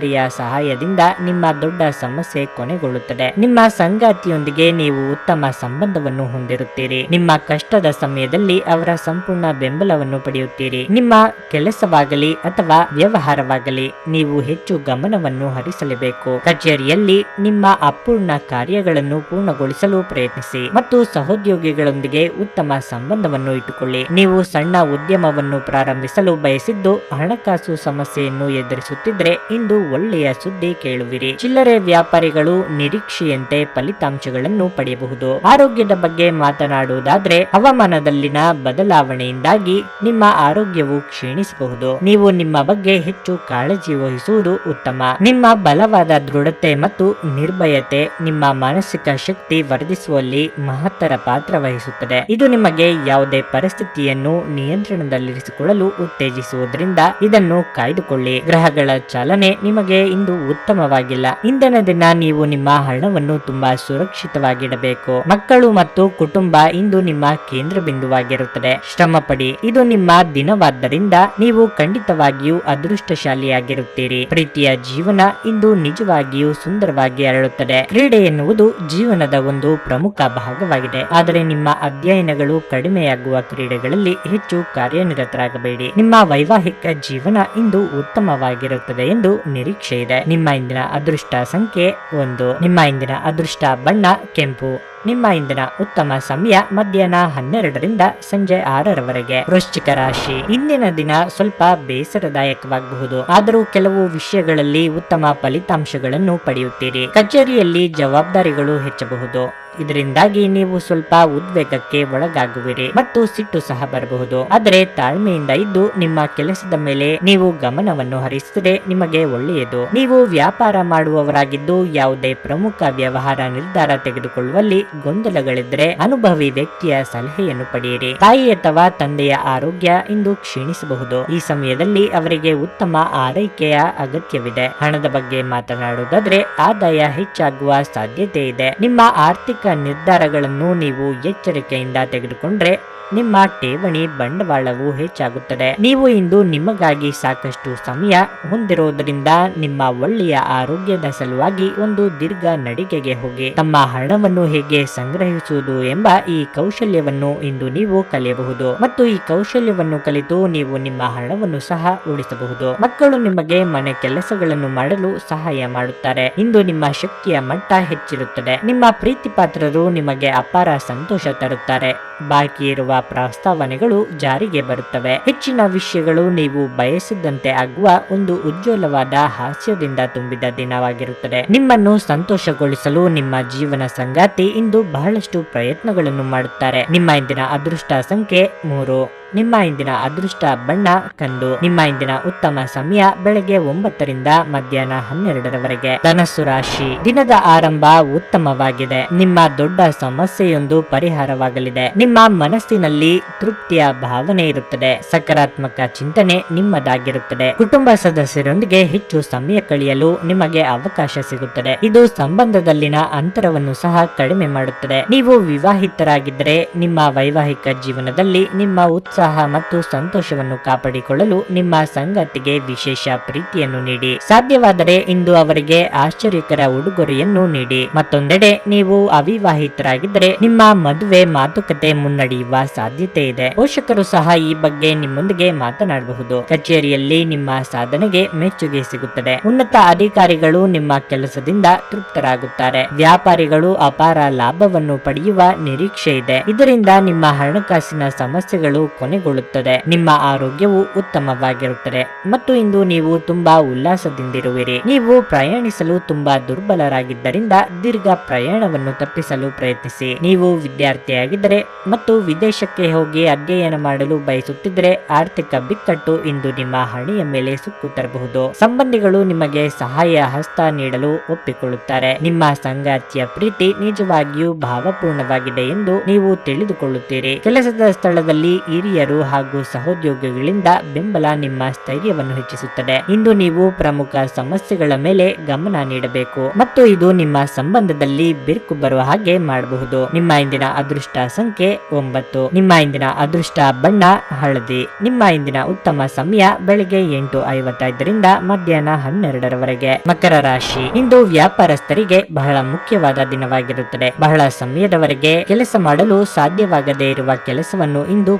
ಸಹೋದರಿಯ ಸಹಾಯದಿಂದ ನಿಮ್ಮ ದೊಡ್ಡ ಸಮಸ್ಯೆ ಕೊನೆಗೊಳ್ಳುತ್ತದೆ. ನಿಮ್ಮ ಸಂಗಾತಿಯೊಂದಿಗೆ ನೀವು ಉತ್ತಮ ಸಂಬಂಧವನ್ನು ಹೊಂದಿರುತ್ತೀರಿ. ನಿಮ್ಮ ಕಷ್ಟದ ಸಮಯದಲ್ಲಿ ಅವರ ಸಂಪೂರ್ಣ ಬೆಂಬಲವನ್ನು ಪಡೆಯುತ್ತೀರಿ. ನಿಮ್ಮ ಕೆಲಸವಾಗಲಿ ಅಥವಾ ವ್ಯವಹಾರವಾಗಲಿ, ನೀವು ಹೆಚ್ಚು ಗಮನವನ್ನು ಹರಿಸಲೇಬೇಕು. ಕಚೇರಿಯಲ್ಲಿ ನಿಮ್ಮ ಅಪೂರ್ಣ ಕಾರ್ಯಗಳನ್ನು ಪೂರ್ಣಗೊಳಿಸಲು ಪ್ರಯತ್ನಿಸಿ ಮತ್ತು ಸಹೋದ್ಯೋಗಿಗಳೊಂದಿಗೆ ಉತ್ತಮ ಸಂಬಂಧವನ್ನು ಇಟ್ಟುಕೊಳ್ಳಿ. ನೀವು ಸಣ್ಣ ಉದ್ಯಮವನ್ನು ಪ್ರಾರಂಭಿಸಲು ಬಯಸಿದ್ದು ಹಣಕಾಸು ಸಮಸ್ಯೆಯನ್ನು ಎದುರಿಸುತ್ತಿದ್ದರೆ ಇಂದು ಒಳ್ಳೆಯ ಸುದ್ದಿ ಕೇಳುವಿರಿ. ಚಿಲ್ಲರೆ ವ್ಯಾಪಾರಿಗಳು ನಿರೀಕ್ಷೆಯಂತೆ ಫಲಿತಾಂಶಗಳನ್ನು ಪಡೆಯಬಹುದು. ಆರೋಗ್ಯದ ಬಗ್ಗೆ ಮಾತನಾಡುವುದಾದ್ರೆ, ಹವಾಮಾನದಲ್ಲಿನ ಬದಲಾವಣೆಯಿಂದಾಗಿ ನಿಮ್ಮ ಆರೋಗ್ಯವು ಕ್ಷೀಣಿಸಬಹುದು. ನೀವು ನಿಮ್ಮ ಬಗ್ಗೆ ಹೆಚ್ಚು ಕಾಳಜಿ ವಹಿಸುವುದು ಉತ್ತಮ. ನಿಮ್ಮ ಬಲವಾದ ದೃಢತೆ ಮತ್ತು ನಿರ್ಭಯತೆ ನಿಮ್ಮ ಮಾನಸಿಕ ಶಕ್ತಿ ವರ್ಧಿಸುವಲ್ಲಿ ಮಹತ್ತರ ಪಾತ್ರ ವಹಿಸುತ್ತದೆ. ಇದು ನಿಮಗೆ ಯಾವುದೇ ಪರಿಸ್ಥಿತಿಯನ್ನು ನಿಯಂತ್ರಣದಲ್ಲಿರಿಸಿಕೊಳ್ಳಲು ಉತ್ತೇಜಿಸುವುದರಿಂದ ಇದನ್ನು ಕಾಯ್ದುಕೊಳ್ಳಿ. ಗ್ರಹಗಳ ಚಾಲನೆ ನಿಮಗೆ ಇಂದು ಉತ್ತಮವಾಗಿಲ್ಲ. ಇಂದಿನ ದಿನ ನೀವು ನಿಮ್ಮ ಹಣವನ್ನು ತುಂಬಾ ಸುರಕ್ಷಿತವಾಗಿಡಬೇಕು. ಮಕ್ಕಳು ಮತ್ತು ಕುಟುಂಬ ಇಂದು ನಿಮ್ಮ ಕೇಂದ್ರ ಬಿಂದುವಾಗಿರುತ್ತದೆ ಶ್ರಮ ಇದು ನಿಮ್ಮ ದಿನವಾದ್ದರಿಂದ ನೀವು ಖಂಡಿತವಾಗಿಯೂ ಅದೃಷ್ಟಶಾಲಿಯಾಗಿರುತ್ತೀರಿ. ಪ್ರೀತಿಯ ಜೀವನ ಇಂದು ನಿಜವಾಗಿಯೂ ಸುಂದರವಾಗಿ ಅರಳುತ್ತದೆ. ಕ್ರೀಡೆ ಎನ್ನುವುದು ಜೀವನದ ಒಂದು ಪ್ರಮುಖ ಭಾಗವಾಗಿದೆ. ಆದರೆ ನಿಮ್ಮ ಅಧ್ಯಯನಗಳು ಕಡಿಮೆಯಾಗುವ ಕ್ರೀಡೆಗಳಲ್ಲಿ ಹೆಚ್ಚು ಕಾರ್ಯನಿರತರಾಗಬೇಡಿ. ನಿಮ್ಮ ವೈವಾಹಿಕ ಜೀವನ ಇಂದು ಉತ್ತಮವಾಗಿರುತ್ತದೆ ಎಂದು ನಿರೀಕ್ಷೆ ಇದೆ. ನಿಮ್ಮ ಇಂದಿನ ಅದೃಷ್ಟ ಸಂಖ್ಯೆ ಒಂದು. ನಿಮ್ಮ ಇಂದಿನ ಅದೃಷ್ಟ ಬಣ್ಣ ಕೆಂಪು. ನಿಮ್ಮ ಇಂದಿನ ಉತ್ತಮ ಸಮಯ ಮಧ್ಯಾಹ್ನ ಹನ್ನೆರಡರಿಂದ ಸಂಜೆ ಆರರವರೆಗೆ. ವೃಶ್ಚಿಕ ರಾಶಿ. ಇಂದಿನ ದಿನ ಸ್ವಲ್ಪ ಬೇಸರದಾಯಕವಾಗಬಹುದು. ಆದರೂ ಕೆಲವು ವಿಷಯಗಳಲ್ಲಿ ಉತ್ತಮ ಫಲಿತಾಂಶಗಳನ್ನು ಪಡೆಯುತ್ತೀರಿ. ಕಚೇರಿಯಲ್ಲಿ ಜವಾಬ್ದಾರಿಗಳು ಹೆಚ್ಚಬಹುದು. ಇದರಿಂದಾಗಿ ನೀವು ಸ್ವಲ್ಪ ಉದ್ವೇಗಕ್ಕೆ ಒಳಗಾಗುವಿರಿ ಮತ್ತು ಸಿಟ್ಟು ಸಹ ಬರಬಹುದು. ಆದರೆ ತಾಳ್ಮೆಯಿಂದ ಇದ್ದು ನಿಮ್ಮ ಕೆಲಸದ ಮೇಲೆ ನೀವು ಗಮನವನ್ನು ಹರಿಸಿದರೆ ನಿಮಗೆ ಒಳ್ಳೆಯದು. ನೀವು ವ್ಯಾಪಾರ ಮಾಡುವವರಾಗಿದ್ದು ಯಾವುದೇ ಪ್ರಮುಖ ವ್ಯವಹಾರ ನಿರ್ಧಾರ ತೆಗೆದುಕೊಳ್ಳುವಲ್ಲಿ ಗೊಂದಲಗಳಿದ್ದರೆ ಅನುಭವಿ ವ್ಯಕ್ತಿಯ ಸಲಹೆಯನ್ನು ಪಡೆಯಿರಿ. ತಾಯಿ ಅಥವಾ ತಂದೆಯ ಆರೋಗ್ಯ ಇಂದು ಕ್ಷೀಣಿಸಬಹುದು. ಈ ಸಮಯದಲ್ಲಿ ಅವರಿಗೆ ಉತ್ತಮ ಆರೈಕೆಯ ಅಗತ್ಯವಿದೆ. ಹಣದ ಬಗ್ಗೆ ಮಾತನಾಡುವುದಾದ್ರೆ ಆದಾಯ ಹೆಚ್ಚಾಗುವ ಸಾಧ್ಯತೆ ಇದೆ ನಿಮ್ಮ ಆರ್ಥಿಕ ನಿರ್ಧಾರಗಳನ್ನು ನೀವು ಎಚ್ಚರಿಕೆಯಿಂದ ತೆಗೆದುಕೊಂಡ್ರೆ ನಿಮ್ಮ ಠೇವಣಿ ಬಂಡವಾಳವು ಹೆಚ್ಚಾಗುತ್ತದೆ. ನೀವು ಇಂದು ನಿಮಗಾಗಿ ಸಾಕಷ್ಟು ಸಮಯ ಹೊಂದಿರುವುದರಿಂದ ನಿಮ್ಮ ಒಳ್ಳೆಯ ಆರೋಗ್ಯದ ಸಲುವಾಗಿ ಒಂದು ದೀರ್ಘ ನಡಿಗೆಗೆ ಹೋಗಿ. ತಮ್ಮ ಹಣವನ್ನು ಹೇಗೆ ಸಂಗ್ರಹಿಸುವುದು ಎಂಬ ಈ ಕೌಶಲ್ಯವನ್ನು ಇಂದು ನೀವು ಕಲಿಯಬಹುದು. ಮತ್ತು ಈ ಕೌಶಲ್ಯವನ್ನು ಕಲಿತು ನೀವು ನಿಮ್ಮ ಹಣವನ್ನು ಸಹ ಉಳಿಸಬಹುದು. ಮಕ್ಕಳು ನಿಮಗೆ ಮನೆ ಕೆಲಸಗಳನ್ನು ಮಾಡಲು ಸಹಾಯ ಮಾಡುತ್ತಾರೆ. ಇಂದು ನಿಮ್ಮ ಶಕ್ತಿಯ ಮಟ್ಟ ಹೆಚ್ಚಿರುತ್ತದೆ. ನಿಮ್ಮ ಪ್ರೀತಿ ಪಾತ್ರರು ನಿಮಗೆ ಅಪಾರ ಸಂತೋಷ ತರುತ್ತಾರೆ. ಬಾಕಿ ಇರುವ ಪ್ರಸ್ತಾವನೆಗಳು ಜಾರಿಗೆ ಬರುತ್ತವೆ. ಹೆಚ್ಚಿನ ವಿಷಯಗಳು ನೀವು ಬಯಸಿದಂತೆ ಆಗುವ ಒಂದು ಉಜ್ವಲವಾದ ಹಾಸ್ಯದಿಂದ ತುಂಬಿದ ದಿನವಾಗಿರುತ್ತದೆ. ನಿಮ್ಮನ್ನು ಸಂತೋಷಗೊಳಿಸಲು ನಿಮ್ಮ ಜೀವನ ಸಂಗಾತಿ ಇಂದು ಬಹಳಷ್ಟು ಪ್ರಯತ್ನಗಳನ್ನು ಮಾಡುತ್ತಾರೆ. ನಿಮ್ಮ ಇಂದಿನ ಅದೃಷ್ಟ ಸಂಖ್ಯೆ ಮೂರು. ನಿಮ್ಮ ಇಂದಿನ ಅದೃಷ್ಟ ಬಣ್ಣ ಕಂದು ನಿಮ್ಮ ಇಂದಿನ ಉತ್ತಮ ಸಮಯ ಬೆಳಗ್ಗೆ ಒಂಬತ್ತರಿಂದ ಮಧ್ಯಾಹ್ನ ಹನ್ನೆರಡರವರೆಗೆ. ಧನಸ್ಸು ರಾಶಿ. ದಿನದ ಆರಂಭ ಉತ್ತಮವಾಗಿದೆ. ನಿಮ್ಮ ದೊಡ್ಡ ಸಮಸ್ಯೆಯೊಂದು ಪರಿಹಾರವಾಗಲಿದೆ. ನಿಮ್ಮ ಮನಸ್ಸಿನಲ್ಲಿ ತೃಪ್ತಿಯ ಭಾವನೆ ಇರುತ್ತದೆ. ಸಕಾರಾತ್ಮಕ ಚಿಂತನೆ ನಿಮ್ಮದಾಗಿರುತ್ತದೆ. ಕುಟುಂಬ ಸದಸ್ಯರೊಂದಿಗೆ ಹೆಚ್ಚು ಸಮಯ ಕಳೆಯಲು ನಿಮಗೆ ಅವಕಾಶ ಸಿಗುತ್ತದೆ. ಇದು ಸಂಬಂಧದಲ್ಲಿನ ಅಂತರವನ್ನು ಸಹ ಕಡಿಮೆ ಮಾಡುತ್ತದೆ. ನೀವು ವಿವಾಹಿತರಾಗಿದ್ದರೆ ನಿಮ್ಮ ವೈವಾಹಿಕ ಜೀವನದಲ್ಲಿ ನಿಮ್ಮ ಉತ್ಸಾಹ ಉತ್ಸಾಹ ಮತ್ತು ಸಂತೋಷವನ್ನು ಕಾಪಾಡಿಕೊಳ್ಳಲು ನಿಮ್ಮ ಸಂಗಾತಿಗೆ ವಿಶೇಷ ಪ್ರೀತಿಯನ್ನು ನೀಡಿ. ಸಾಧ್ಯವಾದರೆ ಇಂದು ಅವರಿಗೆ ಆಶ್ಚರ್ಯಕರ ಉಡುಗೊರೆಯನ್ನು ನೀಡಿ. ಮತ್ತೊಂದೆಡೆ, ನೀವು ಅವಿವಾಹಿತರಾಗಿದ್ದರೆ ನಿಮ್ಮ ಮದುವೆ ಮಾತುಕತೆ ಮುನ್ನಡೆಯುವ ಸಾಧ್ಯತೆ ಇದೆ. ಪೋಷಕರು ಸಹ ಈ ಬಗ್ಗೆ ನಿಮ್ಮೊಂದಿಗೆ ಮಾತನಾಡಬಹುದು. ಕಚೇರಿಯಲ್ಲಿ ನಿಮ್ಮ ಸಾಧನೆಗೆ ಮೆಚ್ಚುಗೆ ಸಿಗುತ್ತದೆ. ಉನ್ನತ ಅಧಿಕಾರಿಗಳು ನಿಮ್ಮ ಕೆಲಸದಿಂದ ತೃಪ್ತರಾಗುತ್ತಾರೆ. ವ್ಯಾಪಾರಿಗಳು ಅಪಾರ ಲಾಭವನ್ನು ಪಡೆಯುವ ನಿರೀಕ್ಷೆ ಇದೆ. ಇದರಿಂದ ನಿಮ್ಮ ಹಣಕಾಸಿನ ಸಮಸ್ಯೆಗಳು ಕೊನೆಗೊಳ್ಳುತ್ತದೆ. ನಿಮ್ಮ ಆರೋಗ್ಯವು ಉತ್ತಮವಾಗಿರುತ್ತದೆ. ಮತ್ತು ಇಂದು ನೀವು ತುಂಬಾ ಉಲ್ಲಾಸದಿಂದಿರುವಿರಿ. ನೀವು ಪ್ರಯಾಣಿಸಲು ತುಂಬಾ ದುರ್ಬಲರಾಗಿದ್ದರಿಂದ ದೀರ್ಘ ಪ್ರಯಾಣವನ್ನು ತಪ್ಪಿಸಲು ಪ್ರಯತ್ನಿಸಿ. ನೀವು ವಿದ್ಯಾರ್ಥಿಯಾಗಿದ್ದರೆ ಮತ್ತು ವಿದೇಶಕ್ಕೆ ಹೋಗಿ ಅಧ್ಯಯನ ಮಾಡಲು ಬಯಸುತ್ತಿದ್ದರೆ ಆರ್ಥಿಕ ಬಿಕ್ಕಟ್ಟು ಇಂದು ನಿಮ್ಮ ಹಣೆಯ ಮೇಲೆ ಸುಕ್ಕು ತರಬಹುದು. ಸಂಬಂಧಿಗಳು ನಿಮಗೆ ಸಹಾಯ ಹಸ್ತ ನೀಡಲು ಒಪ್ಪಿಕೊಳ್ಳುತ್ತಾರೆ. ನಿಮ್ಮ ಸಂಗಾತಿಯ ಪ್ರೀತಿ ನಿಜವಾಗಿಯೂ ಭಾವಪೂರ್ಣವಾಗಿದೆ ಎಂದು ನೀವು ತಿಳಿದುಕೊಳ್ಳುತ್ತೀರಿ. ಕೆಲಸದ ಸ್ಥಳದಲ್ಲಿ ಹಿರಿಯರು ಹಾಗೂ ಸಹೋದ್ಯೋಗಿಗಳಿಂದ ಬೆಂಬಲ ನಿಮ್ಮ ಸ್ಥೈರ್ಯವನ್ನು ಹೆಚ್ಚಿಸುತ್ತದೆ. ಇಂದು ನೀವು ಪ್ರಮುಖ ಸಮಸ್ಯೆಗಳ ಮೇಲೆ ಗಮನ ನೀಡಬೇಕು. ಮತ್ತು ಇದು ನಿಮ್ಮ ಸಂಬಂಧದಲ್ಲಿ ಬಿರುಕು ಬರುವ ಹಾಗೆ ಮಾಡಬಹುದು. ನಿಮ್ಮ ಇಂದಿನ ಅದೃಷ್ಟ ಸಂಖ್ಯೆ ಒಂಬತ್ತು. ನಿಮ್ಮ ಇಂದಿನ ಅದೃಷ್ಟ ಬಣ್ಣ ಹಳದಿ. ನಿಮ್ಮ ಇಂದಿನ ಉತ್ತಮ ಸಮಯ ಬೆಳಿಗ್ಗೆ ಎಂಟು ಐವತ್ತೈದರಿಂದ ಮಧ್ಯಾಹ್ನ ಹನ್ನೆರಡರವರೆಗೆ. ಮಕರ ರಾಶಿ. ಇಂದು ವ್ಯಾಪಾರಸ್ಥರಿಗೆ ಬಹಳ ಮುಖ್ಯವಾದ ದಿನವಾಗಿರುತ್ತದೆ. ಬಹಳ ಸಮಯದವರೆಗೆ ಕೆಲಸ ಮಾಡಲು ಸಾಧ್ಯವಾಗದೇ ಇರುವ ಕೆಲಸವನ್ನು ಇಂದು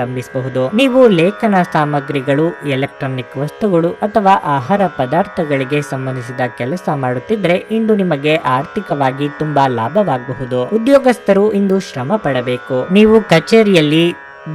ಪುನರಾರಂಭಿಸಬಹುದು ನೀವು ಲೇಖನ ಸಾಮಗ್ರಿಗಳು, ಎಲೆಕ್ಟ್ರಾನಿಕ್ ವಸ್ತುಗಳು ಅಥವಾ ಆಹಾರ ಪದಾರ್ಥಗಳಿಗೆ ಸಂಬಂಧಿಸಿದ ಕೆಲಸ ಮಾಡುತ್ತಿದ್ರೆ ಇಂದು ನಿಮಗೆ ಆರ್ಥಿಕವಾಗಿ ತುಂಬಾ ಲಾಭವಾಗಬಹುದು. ಉದ್ಯೋಗಸ್ಥರು ಇಂದು ಶ್ರಮ ಪಡಬೇಕು. ನೀವು ಕಚೇರಿಯಲ್ಲಿ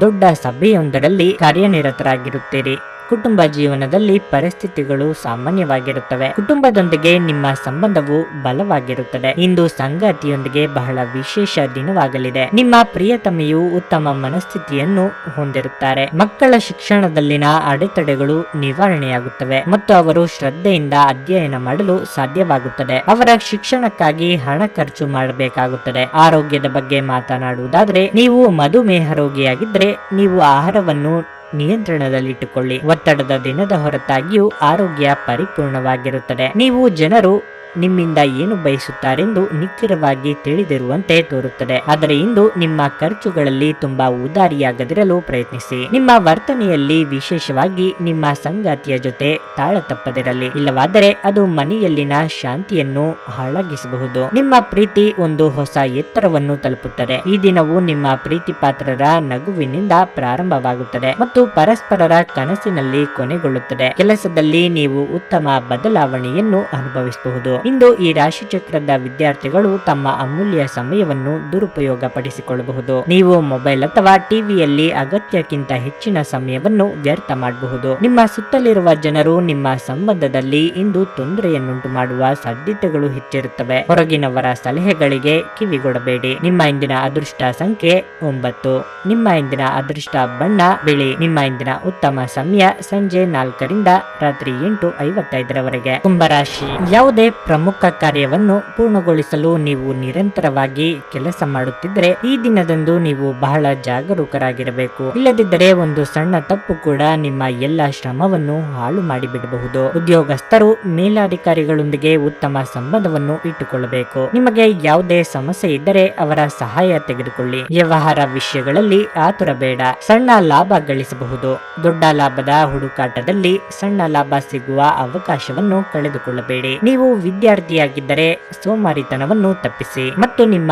ದೊಡ್ಡ ಸಭೆಯೊಂದರಲ್ಲಿ ಕಾರ್ಯನಿರತರಾಗಿರುತ್ತೀರಿ. ಕುಟುಂಬ ಜೀವನದಲ್ಲಿ ಪರಿಸ್ಥಿತಿಗಳು ಸಾಮಾನ್ಯವಾಗಿರುತ್ತವೆ. ಕುಟುಂಬದೊಂದಿಗೆ ನಿಮ್ಮ ಸಂಬಂಧವು ಬಲವಾಗಿರುತ್ತದೆ. ಇಂದು ಸಂಗಾತಿಯೊಂದಿಗೆ ಬಹಳ ವಿಶೇಷ ದಿನವಾಗಲಿದೆ. ನಿಮ್ಮ ಪ್ರಿಯತಮೆಯು ಉತ್ತಮ ಮನಸ್ಥಿತಿಯನ್ನು ಹೊಂದಿರುತ್ತಾರೆ. ಮಕ್ಕಳ ಶಿಕ್ಷಣದಲ್ಲಿನ ಅಡೆತಡೆಗಳು ನಿವಾರಣೆಯಾಗುತ್ತವೆ ಮತ್ತು ಅವರು ಶ್ರದ್ಧೆಯಿಂದ ಅಧ್ಯಯನ ಮಾಡಲು ಸಾಧ್ಯವಾಗುತ್ತದೆ. ಅವರ ಶಿಕ್ಷಣಕ್ಕಾಗಿ ಹಣ ಖರ್ಚು ಮಾಡಬೇಕಾಗುತ್ತದೆ. ಆರೋಗ್ಯದ ಬಗ್ಗೆ ಮಾತನಾಡುವುದಾದರೆ, ನೀವು ಮಧುಮೇಹ ರೋಗಿಯಾಗಿದ್ದರೆ ನೀವು ಆಹಾರವನ್ನು ನಿಯಂತ್ರಣದಲ್ಲಿಟ್ಟುಕೊಳ್ಳಿ. ಒತ್ತಡದ ದಿನದ ಹೊರತಾಗಿಯೂ ಆರೋಗ್ಯ ಪರಿಪೂರ್ಣವಾಗಿರುತ್ತದೆ. ನೀವು ಜನರು ನಿಮ್ಮಿಂದ ಏನು ಬಯಸುತ್ತಾರೆಂದು ನಿಖರವಾಗಿ ತಿಳಿದಿರುವಂತೆ ತೋರುತ್ತದೆ. ಆದರೆ ಇಂದು ನಿಮ್ಮ ಖರ್ಚುಗಳಲ್ಲಿ ತುಂಬಾ ಉದಾರಿಯಾಗದಿರಲು ಪ್ರಯತ್ನಿಸಿ. ನಿಮ್ಮ ವರ್ತನೆಯಲ್ಲಿ ವಿಶೇಷವಾಗಿ ನಿಮ್ಮ ಸಂಗಾತಿಯ ಜೊತೆ ತಾಳ ತಪ್ಪದಿರಲಿ ಇಲ್ಲವಾದರೆ ಅದು ಮನೆಯಲ್ಲಿನ ಶಾಂತಿಯನ್ನು ಹಾಳಾಗಿಸಬಹುದು ನಿಮ್ಮ ಪ್ರೀತಿ ಒಂದು ಹೊಸ ಎತ್ತರವನ್ನು ತಲುಪುತ್ತದೆ. ಈ ದಿನವು ನಿಮ್ಮ ಪ್ರೀತಿ ಪಾತ್ರರ ನಗುವಿನಿಂದ ಪ್ರಾರಂಭವಾಗುತ್ತದೆ ಮತ್ತು ಪರಸ್ಪರರ ಕನಸಿನಲ್ಲಿ ಕೊನೆಗೊಳ್ಳುತ್ತದೆ. ಕೆಲಸದಲ್ಲಿ ನೀವು ಉತ್ತಮ ಬದಲಾವಣೆಯನ್ನು ಅನುಭವಿಸಬಹುದು. ಇಂದು ಈ ರಾಶಿ ಚಕ್ರದ ವಿದ್ಯಾರ್ಥಿಗಳು ತಮ್ಮ ಅಮೂಲ್ಯ ಸಮಯವನ್ನು ದುರುಪಯೋಗ ಪಡಿಸಿಕೊಳ್ಳಬಹುದು ನೀವು ಮೊಬೈಲ್ ಅಥವಾ ಟಿವಿಯಲ್ಲಿ ಅಗತ್ಯಕ್ಕಿಂತ ಹೆಚ್ಚಿನ ಸಮಯವನ್ನು ವ್ಯರ್ಥ ಮಾಡಬಹುದು. ನಿಮ್ಮ ಸುತ್ತಲಿರುವ ಜನರು ನಿಮ್ಮ ಸಂಬಂಧದಲ್ಲಿ ಇಂದು ತೊಂದರೆಯನ್ನುಂಟು ಮಾಡುವ ಸಾಧ್ಯತೆಗಳು ಹೆಚ್ಚಿರುತ್ತವೆ. ಹೊರಗಿನವರ ಸಲಹೆಗಳಿಗೆ ಕಿವಿಗೊಡಬೇಡಿ. ನಿಮ್ಮ ಇಂದಿನ ಅದೃಷ್ಟ ಸಂಖ್ಯೆ ಒಂಬತ್ತು. ನಿಮ್ಮ ಇಂದಿನ ಅದೃಷ್ಟ ಬಣ್ಣ ಬಿಳಿ. ನಿಮ್ಮ ಇಂದಿನ ಉತ್ತಮ ಸಮಯ ಸಂಜೆ ನಾಲ್ಕರಿಂದ ರಾತ್ರಿ ಎಂಟು ಐವತ್ತೈದರವರೆಗೆ. ಕುಂಭರಾಶಿ ಯಾವುದೇ ಪ್ರಮುಖ ಕಾರ್ಯವನ್ನು ಪೂರ್ಣಗೊಳಿಸಲು ನೀವು ನಿರಂತರವಾಗಿ ಕೆಲಸ ಮಾಡುತ್ತಿದ್ದರೆ ಈ ದಿನದಂದು ನೀವು ಬಹಳ ಜಾಗರೂಕರಾಗಿರಬೇಕು. ಇಲ್ಲದಿದ್ದರೆ ಒಂದು ಸಣ್ಣ ತಪ್ಪು ಕೂಡ ನಿಮ್ಮ ಎಲ್ಲ ಶ್ರಮವನ್ನು ಹಾಳು ಮಾಡಿಬಿಡಬಹುದು. ಉದ್ಯೋಗಸ್ಥರು, ಮೇಲಾಧಿಕಾರಿಗಳೊಂದಿಗೆ ಉತ್ತಮ ಸಂಬಂಧವನ್ನು ಇಟ್ಟುಕೊಳ್ಳಬೇಕು. ನಿಮಗೆ ಯಾವುದೇ ಸಮಸ್ಯೆ ಇದ್ದರೆ ಅವರ ಸಹಾಯ ತೆಗೆದುಕೊಳ್ಳಿ. ವ್ಯವಹಾರ ವಿಷಯಗಳಲ್ಲಿ ಆತುರ ಬೇಡ. ಸಣ್ಣ ಲಾಭ ಗಳಿಸಬಹುದು. ದೊಡ್ಡ ಲಾಭದ ಹುಡುಕಾಟದಲ್ಲಿ ಸಣ್ಣ ಲಾಭ ಸಿಗುವ ಅವಕಾಶವನ್ನು ಕಳೆದುಕೊಳ್ಳಬೇಡಿ. ನೀವು ವಿದ್ಯಾರ್ಥಿಯಾಗಿದ್ದರೆ ಸೋಮಾರಿತನವನ್ನು ತಪ್ಪಿಸಿ ಮತ್ತು ನಿಮ್ಮ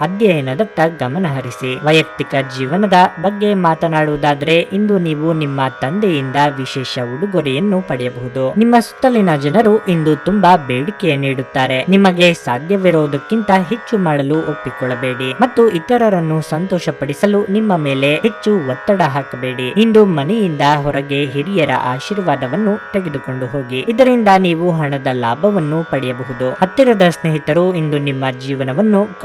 ಅಧ್ಯಯನದತ್ತ ಗಮನ ಹರಿಸಿ. ವೈಯಕ್ತಿಕ ಜೀವನದ ಬಗ್ಗೆ ಮಾತನಾಡುವುದಾದರೆ, ಇಂದು ನೀವು ನಿಮ್ಮ ತಂದೆಯಿಂದ ವಿಶೇಷ ಉಡುಗೊರೆಯನ್ನು ಪಡೆಯಬಹುದು. ನಿಮ್ಮ ಸುತ್ತಲಿನ ಜನರು ಇಂದು ತುಂಬಾ ಬೇಡಿಕೆ ನೀಡುತ್ತಾರೆ. ನಿಮಗೆ ಸಾಧ್ಯವಿರುವುದಕ್ಕಿಂತ ಹೆಚ್ಚು ಮಾಡಲು ಒಪ್ಪಿಕೊಳ್ಳಬೇಡಿ ಮತ್ತು ಇತರರನ್ನು ಸಂತೋಷಪಡಿಸಲು ನಿಮ್ಮ ಮೇಲೆ ಹೆಚ್ಚು ಒತ್ತಡ ಹಾಕಬೇಡಿ. ಇಂದು ಮನೆಯಿಂದ ಹೊರಗೆ ಹಿರಿಯರ ಆಶೀರ್ವಾದವನ್ನು ತೆಗೆದುಕೊಂಡು ಹೋಗಿ. ಇದರಿಂದ ನೀವು ಹಣದ ಲಾಭವನ್ನು ಪಡೆಯಬಹುದು. ಹತ್ತಿರದ ಸ್ನೇಹಿತರು ಇಂದು ನಿಮ್ಮ ಜೀವನವನ್ನು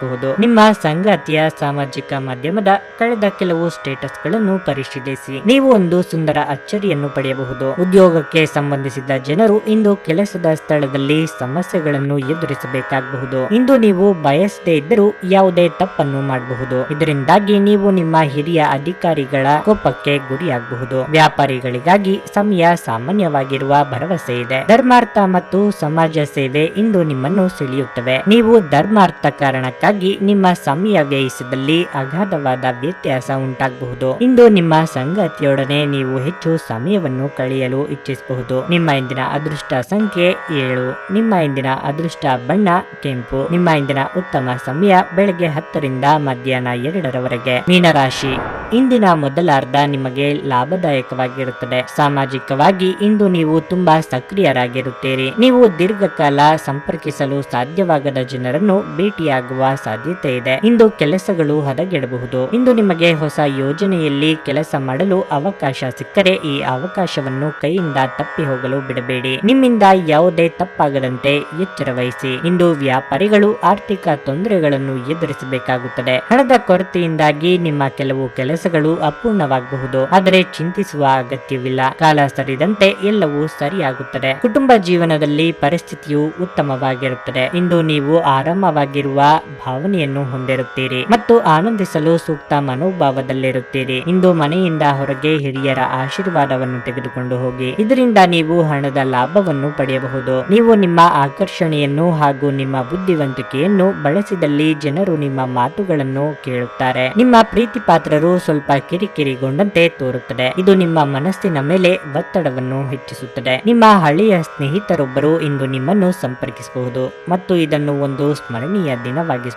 ಕಠಿಣಗೊಳಿಸಬಹುದು ನಿಮ್ಮ ಸಂಗಾತಿಯ ಸಾಮಾಜಿಕ ಮಾಧ್ಯಮದ ಕಳೆದ ಕೆಲವು ಸ್ಟೇಟಸ್ಗಳನ್ನು ಪರಿಶೀಲಿಸಿ. ನೀವು ಒಂದು ಸುಂದರ ಅಚ್ಚರಿಯನ್ನು ಪಡೆಯಬಹುದು. ಉದ್ಯೋಗಕ್ಕೆ ಸಂಬಂಧಿಸಿದ ಜನರು ಇಂದು ಕೆಲಸದ ಸ್ಥಳದಲ್ಲಿ ಸಮಸ್ಯೆಗಳನ್ನು ಎದುರಿಸಬೇಕಾಗಬಹುದು. ಇಂದು ನೀವು ಬಯಸದೇ ಇದ್ದರೂ ಯಾವುದೇ ತಪ್ಪನ್ನು ಮಾಡಬಹುದು. ಇದರಿಂದಾಗಿ ನೀವು ನಿಮ್ಮ ಹಿರಿಯ ಅಧಿಕಾರಿಗಳ ಕೋಪಕ್ಕೆ ಗುರಿಯಾಗಬಹುದು. ವ್ಯಾಪಾರಿಗಳಿಗಾಗಿ ಸಮಯ ಸಾಮಾನ್ಯವಾಗಿರುವ ಭರವಸೆ ಇದೆ. ಧರ್ಮಾರ್ಥ ಮತ್ತು ಸಮಾಜ ಸೇವೆ ಇಂದು ನಿಮ್ಮನ್ನು ಸೆಳೆಯುತ್ತವೆ. ನೀವು ಧರ್ಮಾರ್ಥ ಕಾರಣಕ್ಕಾಗಿ ಕೆಲಸಕ್ಕಾಗಿ ನಿಮ್ಮ ಸಮಯ ವ್ಯಯಿಸಿದಲ್ಲಿ ಅಗಾಧವಾದ ವ್ಯತ್ಯಾಸ ಉಂಟಾಗಬಹುದು. ಇಂದು ನಿಮ್ಮ ಸಂಗತಿಯೊಡನೆ ನೀವು ಹೆಚ್ಚು ಸಮಯವನ್ನು ಕಳೆಯಲು ಇಚ್ಛಿಸಬಹುದು. ನಿಮ್ಮ ಇಂದಿನ ಅದೃಷ್ಟ ಸಂಖ್ಯೆ ಏಳು. ನಿಮ್ಮ ಇಂದಿನ ಅದೃಷ್ಟ ಬಣ್ಣ ಕೆಂಪು. ನಿಮ್ಮ ಇಂದಿನ ಉತ್ತಮ ಸಮಯ ಬೆಳಗ್ಗೆ ಹತ್ತರಿಂದ ಮಧ್ಯಾಹ್ನ ಎರಡರವರೆಗೆ. ಮೀನರಾಶಿ. ಇಂದಿನ ಮೊದಲಾರ್ಧ ನಿಮಗೆ ಲಾಭದಾಯಕವಾಗಿರುತ್ತದೆ. ಸಾಮಾಜಿಕವಾಗಿ ಇಂದು ನೀವು ತುಂಬಾ ಸಕ್ರಿಯರಾಗಿರುತ್ತೀರಿ. ನೀವು ದೀರ್ಘಕಾಲ ಸಂಪರ್ಕಿಸಲು ಸಾಧ್ಯವಾಗದ ಜನರನ್ನು ಭೇಟಿಯಾಗುವ ಸಾಧ್ಯತೆ ಇದೆ ಇಂದು ಕೆಲಸಗಳು ಹದಗೆಡಬಹುದು. ಇಂದು ನಿಮಗೆ ಹೊಸ ಯೋಜನೆಯಲ್ಲಿ ಕೆಲಸ ಮಾಡಲು ಅವಕಾಶ ಸಿಕ್ಕರೆ ಈ ಅವಕಾಶವನ್ನು ಕೈಯಿಂದ ತಪ್ಪಿ ಹೋಗಲು ಬಿಡಬೇಡಿ. ನಿಮ್ಮಿಂದ ಯಾವುದೇ ತಪ್ಪಾಗದಂತೆ ಎಚ್ಚರ ವಹಿಸಿ. ಇಂದು ವ್ಯಾಪಾರಿಗಳು ಆರ್ಥಿಕ ತೊಂದರೆಗಳನ್ನು ಎದುರಿಸಬೇಕಾಗುತ್ತದೆ. ಹಣದ ಕೊರತೆಯಿಂದಾಗಿ ನಿಮ್ಮ ಕೆಲವು ಕೆಲಸಗಳು ಅಪೂರ್ಣವಾಗಬಹುದು. ಆದರೆ ಚಿಂತಿಸುವ ಅಗತ್ಯವಿಲ್ಲ. ಕಾಲ ಸರಿದಂತೆ ಎಲ್ಲವೂ ಸರಿಯಾಗುತ್ತದೆ. ಕುಟುಂಬ ಜೀವನದಲ್ಲಿ ಪರಿಸ್ಥಿತಿಯು ಉತ್ತಮವಾಗಿರುತ್ತದೆ. ಇಂದು ನೀವು ಆರಾಮವಾಗಿರುವ ಭಾವನೆಯನ್ನು ಹೊಂದಿರುತ್ತೀರಿ ಮತ್ತು ಆನಂದಿಸಲು ಸೂಕ್ತ ಮನೋಭಾವದಲ್ಲಿರುತ್ತೀರಿ. ಇಂದು ಮನೆಯಿಂದ ಹೊರಗೆ ಹಿರಿಯರ ಆಶೀರ್ವಾದವನ್ನು ತೆಗೆದುಕೊಂಡು ಹೋಗಿ. ಇದರಿಂದ ನೀವು ಹಣದ ಲಾಭವನ್ನು ಪಡೆಯಬಹುದು. ನೀವು ನಿಮ್ಮ ಆಕರ್ಷಣೆಯನ್ನು ಹಾಗೂ ನಿಮ್ಮ ಬುದ್ಧಿವಂತಿಕೆಯನ್ನು ಬಳಸಿದಲ್ಲಿ ಜನರು ನಿಮ್ಮ ಮಾತುಗಳನ್ನು ಕೇಳುತ್ತಾರೆ. ನಿಮ್ಮ ಪ್ರೀತಿ ಪಾತ್ರರು ಸ್ವಲ್ಪ ಕಿರಿಕಿರಿಗೊಂಡಂತೆ ತೋರುತ್ತದೆ. ಇದು ನಿಮ್ಮ ಮನಸ್ಸಿನ ಮೇಲೆ ಒತ್ತಡವನ್ನು ಹೆಚ್ಚಿಸುತ್ತದೆ. ನಿಮ್ಮ ಹಳೆಯ ಸ್ನೇಹಿತರೊಬ್ಬರು ಇಂದು ನಿಮ್ಮನ್ನು ಸಂಪರ್ಕಿಸಬಹುದು. ಮತ್ತು ಇದನ್ನು ಒಂದು ಸ್ಮರಣೀಯ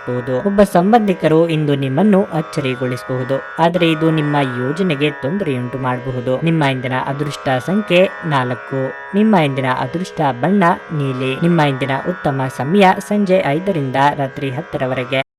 ದಿನವಾಗಿಸಬಹುದು ಒಬ್ಬ ಸಂಬಂಧಿಕರು ಇಂದು ನಿಮ್ಮನ್ನು ಅಚ್ಚರಿಗೊಳಿಸಬಹುದು. ಆದರೆ ಇದು ನಿಮ್ಮ ಯೋಜನೆಗೆ ತೊಂದರೆಯುಂಟು ಮಾಡಬಹುದು. ನಿಮ್ಮ ಇಂದಿನ ಅದೃಷ್ಟ ಸಂಖ್ಯೆ ನಾಲ್ಕು. ನಿಮ್ಮ ಇಂದಿನ ಅದೃಷ್ಟ ಬಣ್ಣ ನೀಲಿ. ನಿಮ್ಮ ಇಂದಿನ ಉತ್ತಮ ಸಮಯ ಸಂಜೆ ಐದರಿಂದ ರಾತ್ರಿ ಹತ್ತರವರೆಗೆ.